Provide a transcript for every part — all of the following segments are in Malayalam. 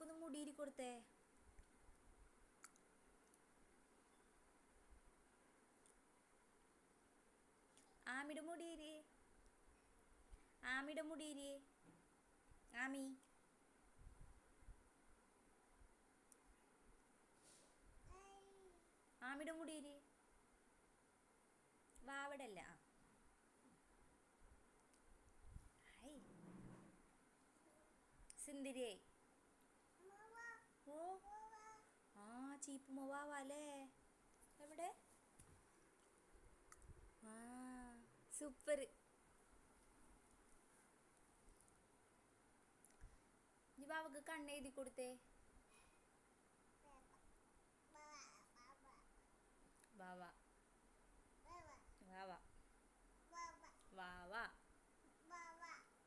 വാവക്കൊന്ന് മുടിയിരി കൊടുത്തേ. ആമിയുടെ മുടിയിരി. ആമിയുടെ മുടിയിരി. ആമി. ആമിയുടെ മുടിയിരി. വാവടല്ല ആ. ഹൈ ചീപ്പ് മൊവാവല്ലേ എവിടെ? ആ സൂപ്പർ ഇനി ബാവക്ക് കണ്ണെഴുതി കൊടുത്തേ വാവ വാവ വാവ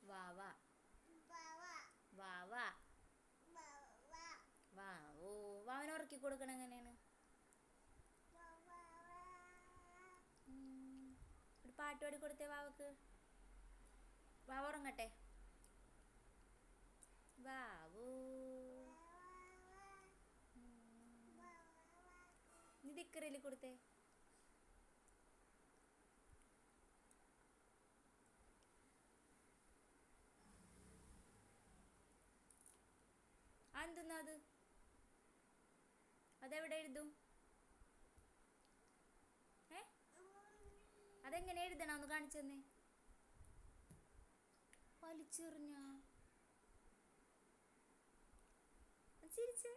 വാവ വാവ വാ ഓ വാവനെ ഉറക്കി കൊടുക്കണം എങ്ങനെയാണ്? ഒരു പാട്ട് പാടി കൊടുത്തേ വാവക്ക്. വാവ ഉറങ്ങട്ടെ. വാവൂ. നീ ദിക്കറിൽ കൊടുത്തേ. അത്? അതെവിടെ എഴുതും? ഏ? അതെങ്ങനെ എഴുതണം? ഒന്ന് കാണിച്ചു തന്നെ. വലിച്ചെറിഞ്ഞ. ചിരിച്ച്.